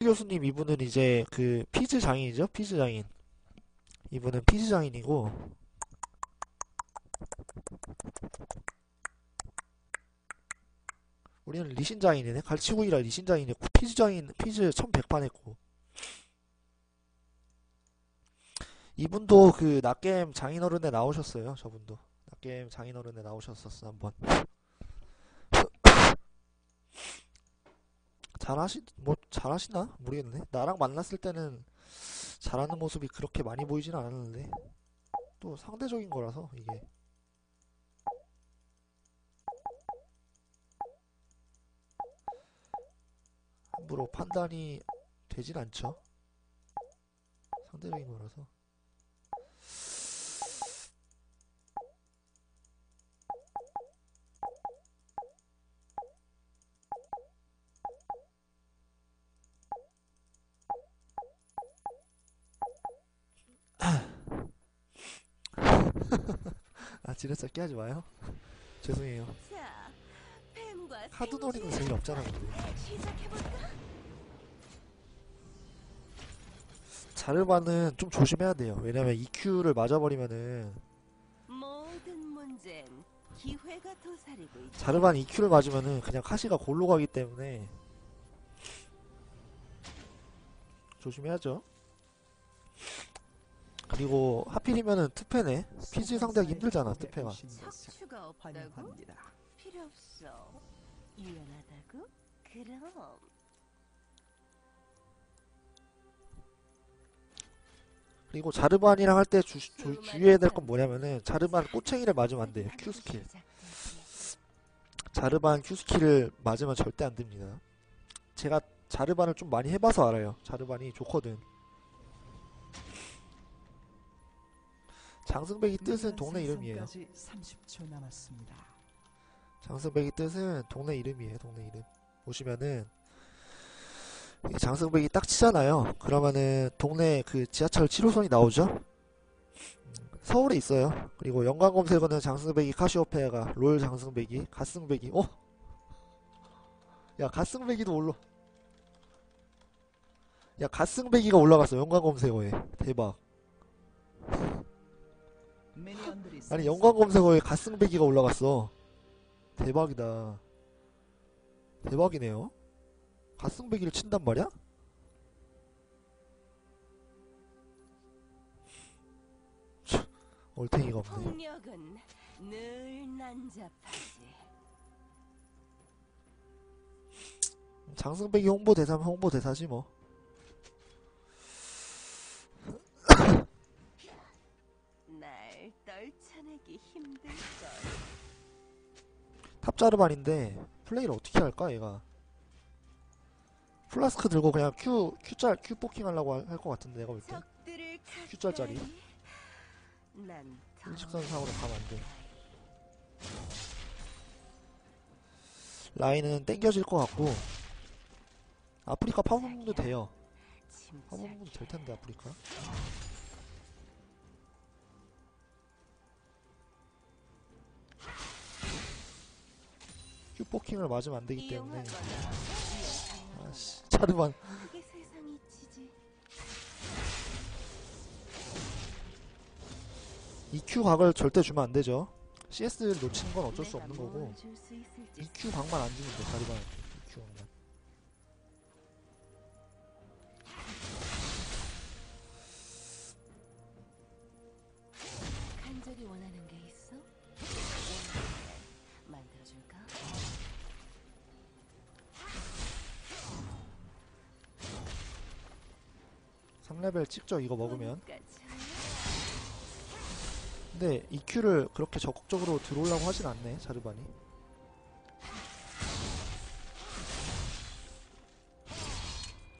교수님 이분은 이제 그 피즈 장인이죠? 피즈 장인. 이분은 피즈 장인이고 우리는 리신 장인이네. 갈치구이라 리신 장인이고 피즈 장인 피즈 1100판 했고 이분도 그 낙겜 장인어른에 나오셨어요. 저분도 낙겜 장인어른에 나오셨었어 한번. 잘하시 뭐 잘하시나 모르겠네. 나랑 만났을 때는 잘하는 모습이 그렇게 많이 보이진 않았는데 또 상대적인 거라서 이게 함부로 판단이 되진 않죠. 상대적인 거라서. 아, 지레차 깨하지 마요. 죄송해요. 자, 뱀과 하드 놀이는 생쥐 재미없잖아, 근데. 시작해볼까? 자르바는 좀 조심해야 돼요. 왜냐면 EQ를 맞아버리면은 모든 문제는 기회가 도사리고 있다. 자르반 EQ를 맞으면은 그냥 카시가 골로 가기 때문에 조심해야죠. 그리고 하필이면은 투페네. 피지 상대하기 힘들잖아, 투페가. 척추가 없다고? 필요 없어. 유연하다고? 그럼 그리고 자르반이랑 할 때 주의해야 될 건 뭐냐면은 자르반 꼬챙이를 맞으면 안 돼요. Q 스킬. 자르반 Q 스킬을 맞으면 절대 안 됩니다. 제가 자르반을 좀 많이 해봐서 알아요. 자르반이 좋거든. 장승백이 뜻은 동네 이름이에요. 30초 남았습니다. 장승백이 뜻은 동네 이름이에요. 동네 이름. 보시면은 이 장승백이 딱 치잖아요. 그러면은 동네 그 지하철 7호선이 나오죠. 음, 서울에 있어요. 그리고 연관 검색어는 장승백이 카시오페아가 롤 장승백이 갓승백이 어? 야 갓승백이도 올라 야 갓승백이가 올라갔어 연관 검색어에 대박 아니 연관 검색어에 갓승배기가 올라갔어. 대박이다. 대박이네요. 갓승배기를 친단 말이야? 참, 얼탱이가 없네. 장승배기 홍보 대사면 홍보 대사지 뭐. 날 떨쳐내기 힘들 걸. 탑자르반인데 플레이를 어떻게 할까 얘가? 플라스크 들고 그냥 Q Q짤 Q 포킹 하려고 할 것 같은데 내가 볼 때. 적들을 큐짤짜리. 가까이. 난 더- 일직선 상으로 가면 안 돼. 라인은 땡겨질 것 같고 아프리카 파문도 돼요. 파문도 될 침착해. 텐데 아프리카. 큐포킹을 맞으면 안 되기 때문에 아씨 차르반. EQ 각을 절대 주면 안 되죠. CS를 놓치는 건 어쩔 수 없는 거고 EQ 각만 안 주면 돼 차르반 EQ 각만. 3레벨 찍죠 이거 먹으면. 근데 EQ를 그렇게 적극적으로 들어오려고 하진 않네 자르반이.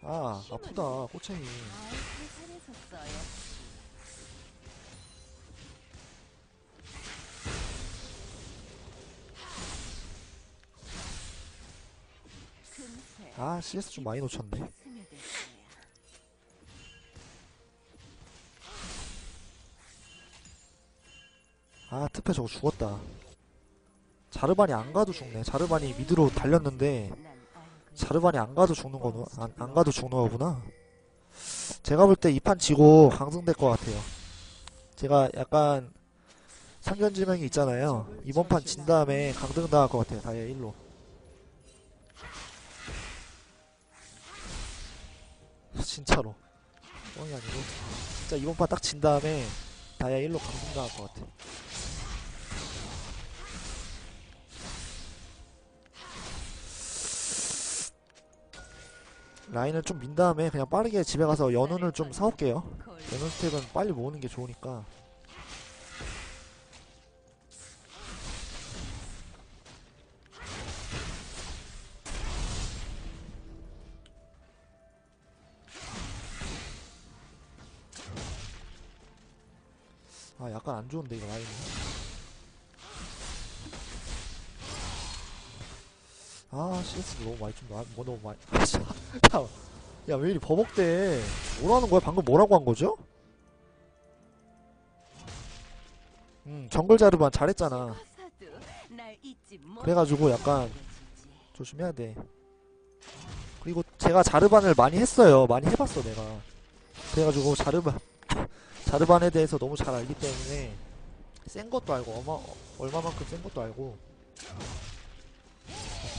아 아프다 꼬챙이. 아 CS 좀 많이 놓쳤네 트페 저거 죽었다 자르반이 안 가도 죽네 자르반이 미드로 달렸는데 자르반이 안 가도 죽는 거는 안, 안 가도 죽는 거구나. 제가 볼 때 이 판 지고 강승될 것 같아요. 제가 약간 상견지명이 있잖아요. 이번 판 진 다음에 강등 당할 것 같아요. 다이아 1로. 진짜로. 뻥이 아니고 진짜 이번 판 딱 진 다음에 다이아 1로 강등 당할 것 같아. 라인을 좀 민 다음에 그냥 빠르게 집에 가서 연운을 좀 사올게요. 콜. 연운 스택은 빨리 모으는 게 좋으니까. 아 약간 안 좋은데 이거 라인이. 아 CS 너무 많이 좀 나, 뭐 너무 많이. 아, 진짜. 야, 야, 왜 이리 버벅대? 뭐라는 거야? 방금 뭐라고 한 거죠? 음, 정글 자르반 잘했잖아. 그래가지고 약간. 조심해야 돼. 그리고 제가 자르반을 많이 했어요. 많이 해봤어, 내가. 그래가지고 자르반, 자르반에 대해서 너무 잘 알기 때문에 센 것도 알고, 얼마, 얼마만큼 센 것도 알고.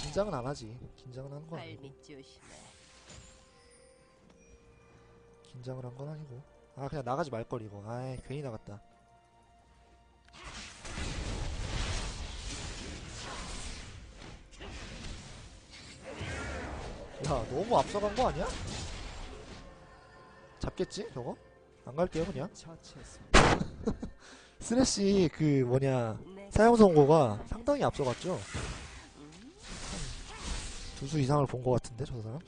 긴장은 안 하지. 긴장은 하는 건 아니고. 발밑 조심해. 긴장을 한 건 아니고. 아, 그냥 나가지 말걸, 이거. 아이, 괜히 나갔다. 야, 너무 앞서간 거 아니야? 잡겠지, 저거? 안 갈게요, 그냥. 스레시, 그, 뭐냐, 내 사용 선고가 상당히 앞서갔죠? 음? 두수 이상을 본거 같은데, 저 사람?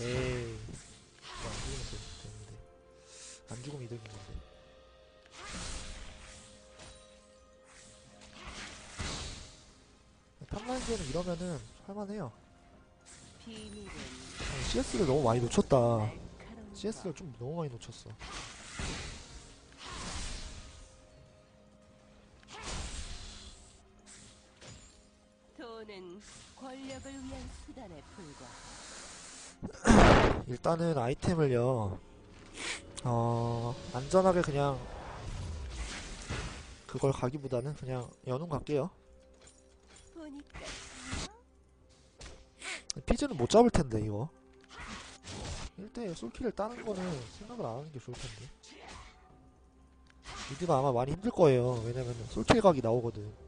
에이. 뭐 안 죽으면 되- 되는데. 안 죽으면 이득인 건데. 탑라인전은 이러면은 할만해요. 비밀은 CS를 너무 많이 놓쳤다. CS를 것. 좀 너무 많이 놓쳤어. 돈은 권력을 위한 수단에 불과. 일단은 아이템을요, 어, 안전하게 그냥, 그걸 가기보다는 그냥 연운 갈게요. 피즈는 못 잡을 텐데, 이거. 1대 솔킬을 따는 거는 생각을 안 하는 게 좋을 텐데. 미드가 아마 많이 힘들 거예요. 왜냐면 솔킬 각이 나오거든.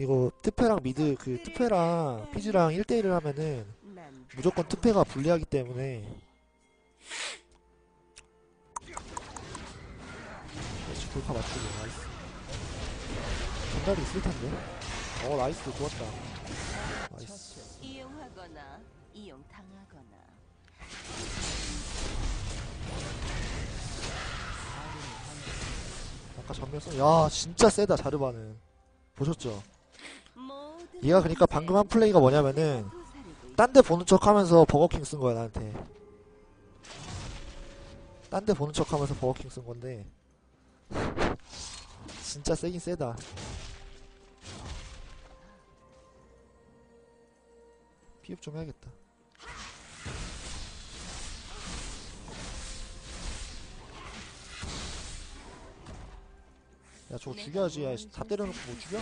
그리고 트페랑 미드, 그 트페랑 피즈랑 1대1을 하면은 난 무조건 투페가 불리하기 때문에. 역시 돌파 맞추고 나이스. 전달이 있을 텐데. 어 나이스. 좋았다. 나이스. 이용하거나 이용당하거나. 아까 전면 쏘야 진짜 세다 자르바는. 보셨죠 얘가 그러니까 방금 한 플레이가 뭐냐면은 딴 데 보는 척 하면서 버거킹 쓴 거야 나한테. 딴 데 보는 척 하면서 버거킹 쓴 건데. 진짜 세긴 세다. 피업 좀 해야겠다. 야 저거 죽여야지. 야, 다 때려놓고 못 죽여?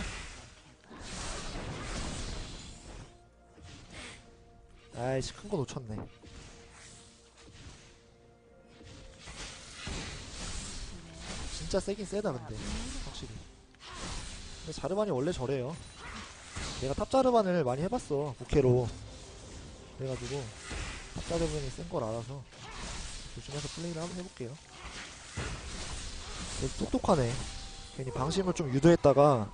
아이씨 큰 거 놓쳤네. 진짜 세긴 세다 근데. 확실히. 근데 자르반이 원래 저래요. 내가 탑 자르반을 많이 해봤어 부캐로. 그래가지고 탑 자르반이 센 걸 알아서 조심해서 플레이를 한번 해볼게요. 얘 똑똑하네. 괜히 방심을 좀 유도했다가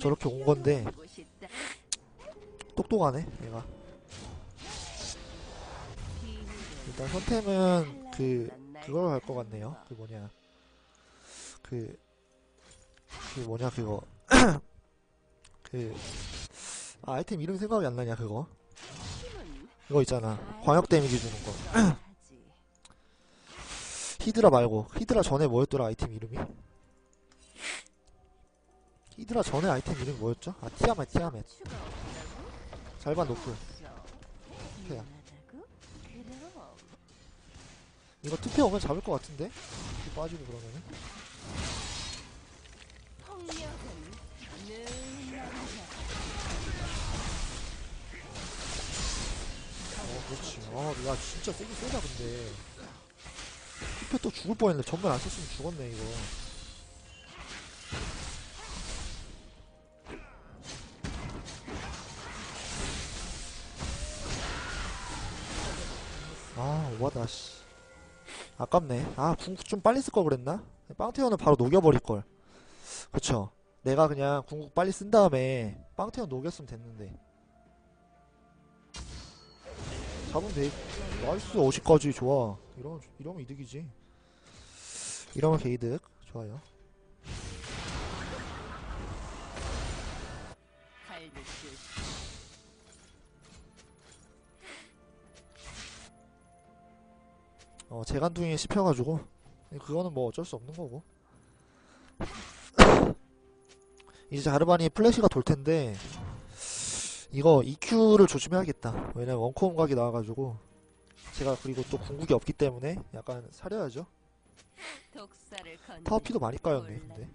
저렇게 온 건데. 똑똑하네 얘가 일단 선템은 그 그걸 갈 것 같네요. 그 뭐냐 그그 뭐냐 그거 그 아, 아이템 이름 생각이 안 나냐 그거 그거 있잖아 광역 데미지 주는 거. 히드라 말고 히드라 전에 뭐였더라 아이템 이름이 히드라 전에 아이템 이름이 뭐였죠? 아 티아멧 티아멧 노플 없어. 그래요. 미안하다고? 그럼 이거 투표 오면 잡을 것 같은데? 빠지고 그러면은. 어 그렇지 아야 진짜 세긴 세다 근데 투표 또 죽을 뻔했네 전면 안 썼으면 죽었네 이거 아깝네. 아 궁극 좀 빨리 쓸 걸 그랬나? 빵태원을 바로 녹여버릴걸. 그쵸. 내가 그냥 궁극 빨리 쓴 다음에 빵태원 녹였으면 됐는데. 잡으면 돼. 나이스 50까지. 좋아. 이러면 이러면 이득이지. 이러면 개이득. 좋아요 어 재간둥이 씹혀가지고. 그거는 뭐 어쩔 수 없는 거고. 이제 자르반이 플래시가 돌 텐데 이거 EQ를 조심해야겠다. 왜냐면 원콤 각이 나와가지고. 제가 그리고 또 궁극이 없기 때문에 약간 사려야죠. 타워피도 많이 까였네 근데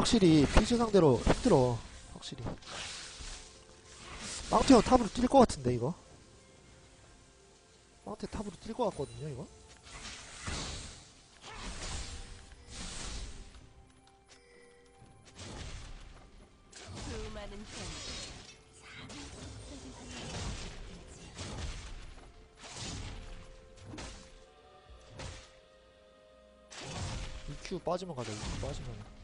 확실히 피즈 상대로 힘들어 확실히. 빵태형 탑으로 뛸 것 같은데 이거? 빵태 탑으로 뛸 것 같거든요 이거. EQ 빠지면 가자 EQ 빠지면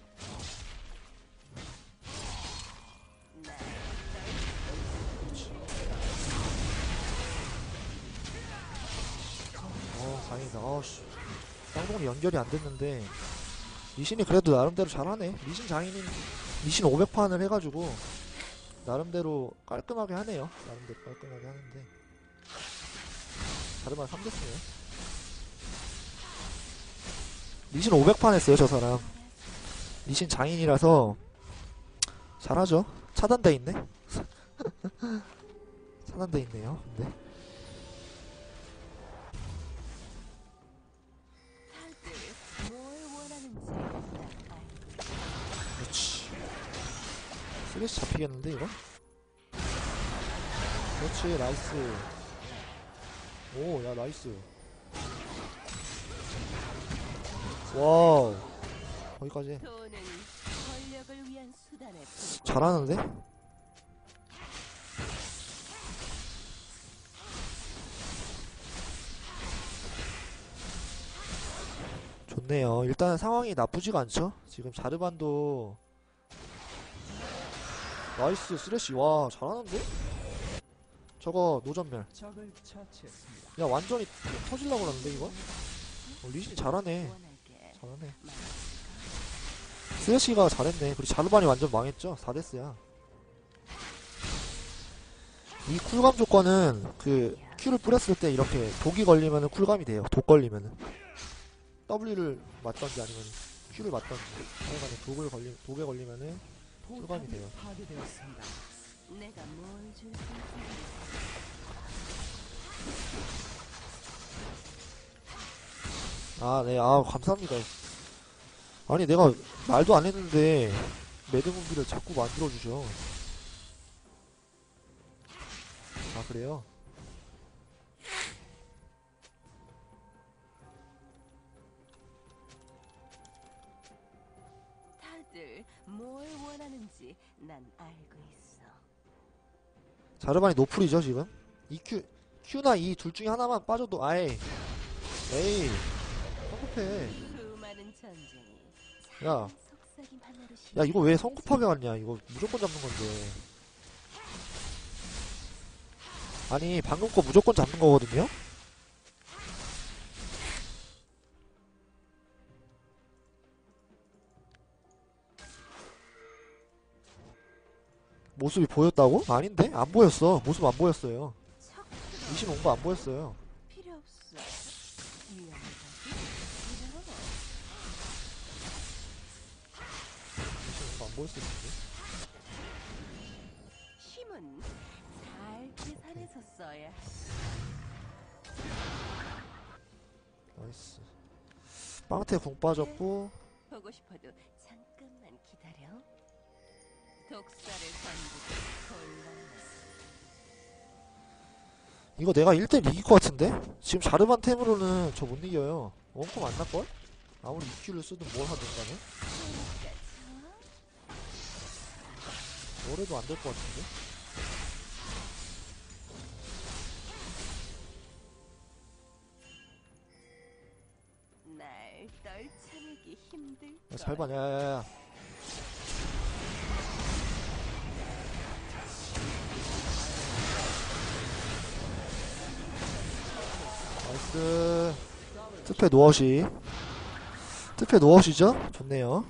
어 다행이다 아씨. 쌍둥이 연결이 안 됐는데 리신이 그래도 나름대로 잘하네. 리신 장인인 리신 500판을 해가지고 나름대로 깔끔하게 하네요. 나름대로 깔끔하게 하는데. 자르만 3대스네 리신 500판 했어요 저 사람. 리신 장인이라서 잘하죠. 차단돼 있네. 차단돼 있네요 근데 슬래시 잡히겠는데 이거? 그렇지 나이스. 오 야 나이스. 와우. 거기까지. 잘하는데? 좋네요. 일단 상황이 나쁘지가 않죠? 지금 자르반도 나이스 쓰레쉬 와 잘하는데? 저거 노전멸. 야 완전히 터질라고 그러는데 이거? 어, 리신이 잘하네 잘하네? 쓰레쉬가 잘했네 그리고 자르반이 완전 망했죠 4데스야 이 쿨감 조건은 그 Q를 뿌렸을 때 이렇게 독이 걸리면은 쿨감이 돼요 독 걸리면은 W를 맞던지 아니면 Q를 맞던지 하여간에 독을 걸리 독에 걸리면은 쿨감이 돼요 파괴되었습니다. 내가 뭘 줄지 아, 네, 아, 감사합니다. 아니, 내가 말도 안 했는데, 매드무비를 자꾸 만들어주셔. 아, 그래요? 다들 뭘 원하는지 난 알고 있어. 자르반이 노플이죠, 지금? EQ, Q나 E 둘 중에 하나만 빠져도 아예, 에이, 성급해. 수많은 전쟁이 야. 작은 속삭임 하나로 야, 이거 왜 성급하게 왔냐? 이거 무조건 잡는 건데. 아니, 방금 거 무조건 잡는 거거든요? 모습이 보였다고? 아닌데? 안 보였어. 모습 안 보였어요. 척 리신 온거 안 보였어요. 필요 없어. 위험하다고? 이러고 리신 온거안 보였을 텐데. 힘은 잘 계산해서 써야. 나이스. 빵태 궁 빠졌고, 보고 싶어도. 독사를. 이거 내가 1대1 이길 것 같은데? 지금 자르반 템으로는 저 못 이겨요. 원컴 안 날걸? 아무리 EQ를 쓰든 뭘 하든 간에. 뭐래도 안 될 것 같은데? 날 떨쳐내기 힘들 야, 잘 봐, 야야야. 나이스. 특패 노엇이. 특패 노엇이죠? 좋네요.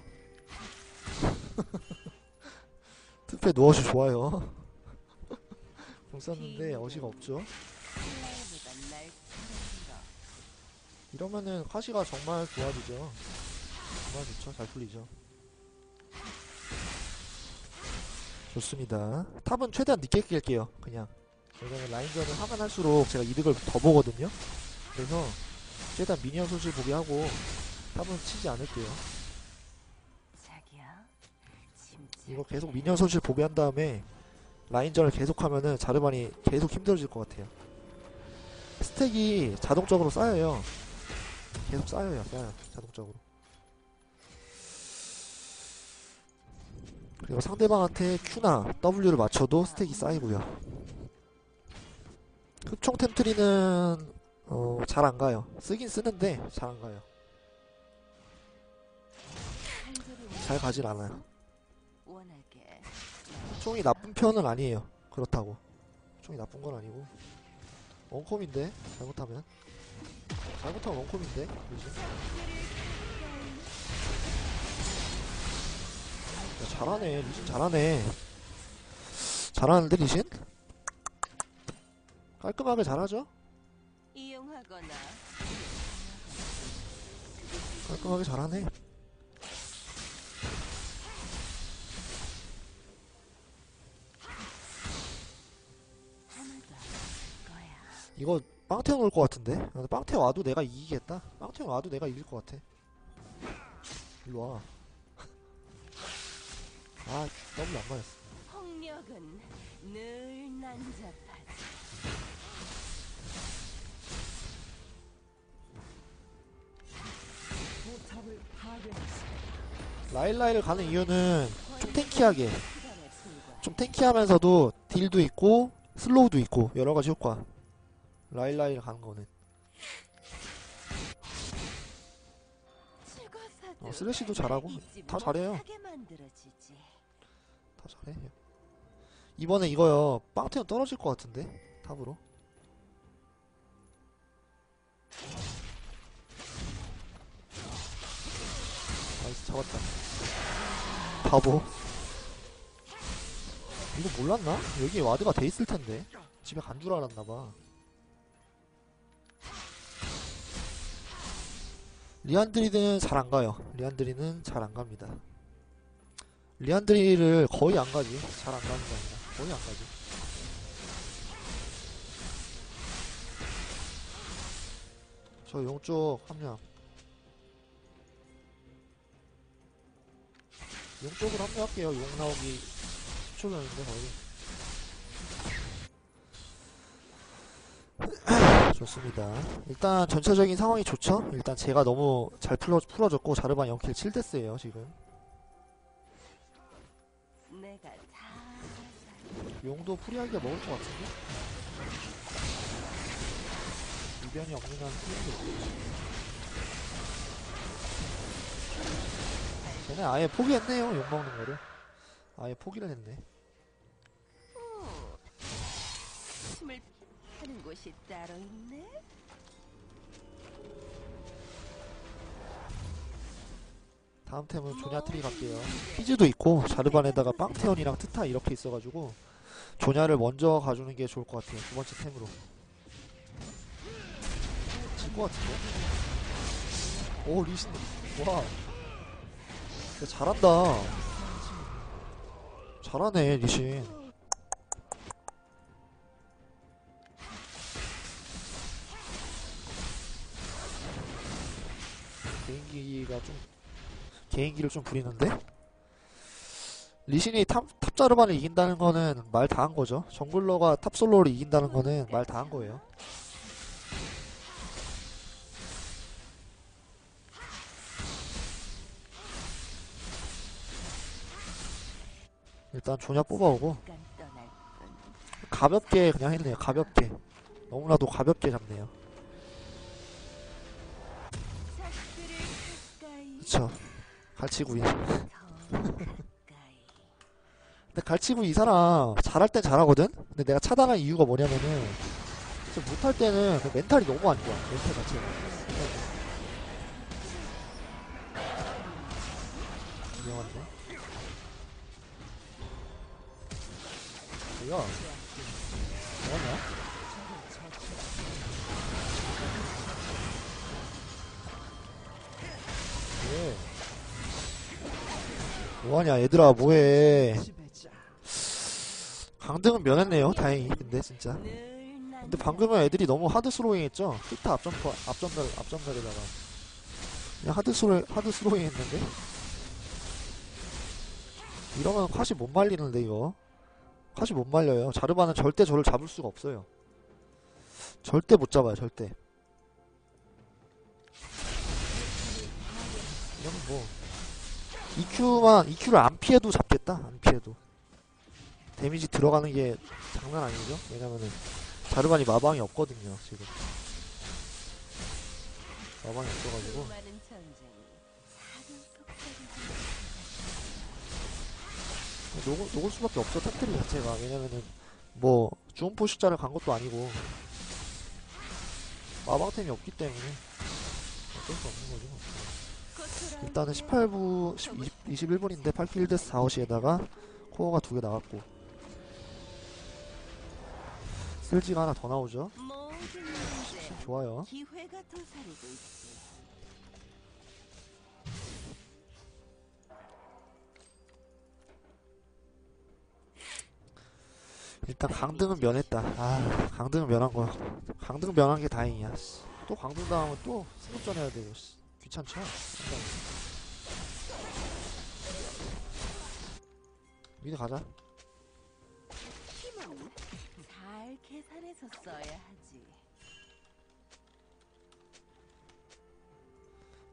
특패 노엇이 좋아요. 공 쐈는데 어시가 없죠? 이러면은 카시가 정말 좋아지죠. 정말 좋죠. 잘 풀리죠. 좋습니다. 탑은 최대한 늦게 깰게요. 그냥. 왜냐면 라인전을 하면 할수록 제가 이득을 더 보거든요. 그래서 최대한 미니언 소실 보게 하고 탑은 치지 않을게요. 이거 계속 미니언 소실 보게 한 다음에 라인전을 계속하면은 자르반이 계속 힘들어질 것 같아요. 스택이 자동적으로 쌓여요. 계속 쌓여요, 쌓여 자동적으로. 그리고 상대방한테 Q나 W를 맞춰도 스택이 쌓이고요. 흡총 템트리는 어, 잘 안 가요. 쓰긴 쓰는데 잘 안 가요. 잘 가진 않아요. 총이 나쁜 편은 아니에요. 그렇다고. 총이 나쁜 건 아니고. 원콤인데, 잘못하면. 잘못하면 원콤인데, 그지? 야, 잘하네. 리신 잘하네. 잘하는데, 리신? 깔끔하게 잘하죠? 이용하거나 깔끔하게 잘하네. 이거 빵태형 올것 같은데? 근데 빵태 와도 내가 이기겠다? 빵태형 와도 내가 이길 것 같아. 일로 와. 아, 더블 안 맞았어. 폭력은 늘 난잡 라일라이를 가는 이유는 좀 탱키하게. 좀 탱키하면서도 딜도 있고 슬로우도 있고 여러 가지 효과. 라일라이를 가는 거는. 어, 쓰레쉬도 잘하고 다 잘해요. 다 잘해. 이번에 이거요. 빵태형 떨어질 것 같은데? 탑으로. 나이스 잡았다. 바보. 이거 몰랐나? 여기 와드가 돼 있을 텐데. 집에 간 줄 알았나봐. 리안드리는 잘 안 가요. 리안드리는 잘 안 갑니다. 리안드리를 거의 안 가지. 잘 안 가는 게 아니라 거의 안 가지. 저 용쪽 합류 용 쪽으로 합류할게요. 용 나오기 10초 전인데 거의. 좋습니다. 일단 전체적인 상황이 좋죠? 일단 제가 너무 잘 풀어, 풀어줬고 자르반 0킬 7데스예요 지금. 용도 프리하게 먹을 것 같은데? 이변이 없는 한 프리하게 먹겠지. 쟤네 아예 포기했네요, 용 먹는 거를. 아예 포기를 했네. 오, 숨을 하는 곳이 따로 있네. 다음 템은 조냐트리 갈게요. 피즈도 있고 자르반에다가 빵테온이랑 트타 이렇게 있어가지고 조냐를 먼저 가주는 게 좋을 것 같아요. 두 번째 템으로. 질것 같은데? 오 리신 와. 야, 잘한다. 잘하네 리신. 개인기가 좀 개인기를 좀 부리는데 리신이 탑, 탑자르반을 이긴다는 거는 말 다 한 거죠. 정글러가 탑솔로를 이긴다는 거는 말 다 한 거예요. 일단 조냐 뽑아오고. 가볍게 그냥 했네요. 가볍게 너무나도 가볍게 잡네요. 그쵸. 갈치구이. 근데 갈치구이 이 사람 잘할 땐 잘하거든? 근데 내가 차단한 이유가 뭐냐면은 못할 때는 그 멘탈이 너무 안 좋아. 멘탈 자체가. 위험한데? 뭐야? 뭐하냐? 왜? 뭐하냐 얘들아 뭐해. 강등은 면했네요 다행히 근데 진짜. 근데 방금은 애들이 너무 하드 스로잉 했죠 히타 앞점퍼 앞점달 앞점달에다가 그냥 하드 스로 하드 스로잉 했는데 이러면 컷이 못 말리는데 이거 컷이 못 말려요. 자르바는 절대 저를 잡을 수가 없어요. 절대 못 잡아요 절대. 이거는 뭐 EQ만 EQ를 안 피해도 잡겠다 안 피해도. 데미지 들어가는 게 장난 아니죠? 왜냐면은 자르반이 마방이 없거든요 지금. 마방이 없어가지고 녹을, 녹을 수밖에 없어 템트리 자체가. 왜냐면은 뭐 주음포 숫자를 간 것도 아니고. 마방템이 없기 때문에. 어쩔 수 없는 거죠. 일단은 18부 20, 21분인데 8필드 4호시에다가 코어가 두 개 나갔고. 쓸지가 하나 더 나오죠. 좋아요 일단 강등은 면했다. 아, 강등은 면한 거야. 강등 면한 게 다행이야. 씨. 또 강등 당하면 또 승급전 해야 되고. 씨. 귀찮죠? 미드 가자. 잘 계산해서 써야 하지.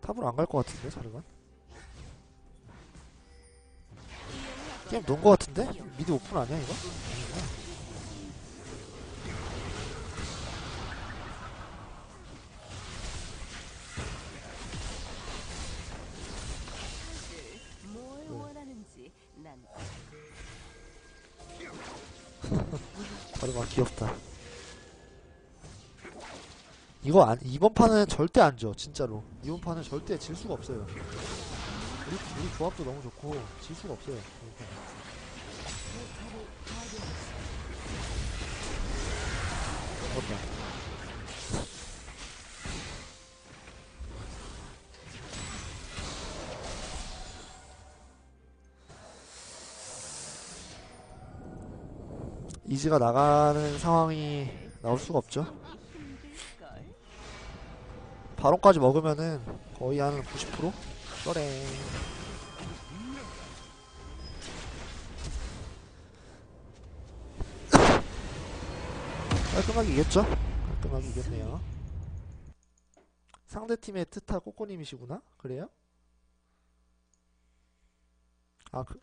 탑으로 안 갈 것 같은데, 자르반? 게임 논 것 같은데? 미드 오픈 아니야, 이거? 귀엽다. 이거 안, 이번 판은 절대 안 져, 진짜로. 이번 판은 절대 질 수가 없어요. 우리, 우리 조합도 너무 좋고, 질 수가 없어요. 이번 판 이즈가 나가는 상황이 나올 수가 없죠. 바론까지 먹으면은 거의 한 90%? 쩌랭. 깔끔하게 이겼죠? 깔끔하게 이겼네요. 상대팀의 트타 꼬꼬님이시구나? 그래요? 아, 그,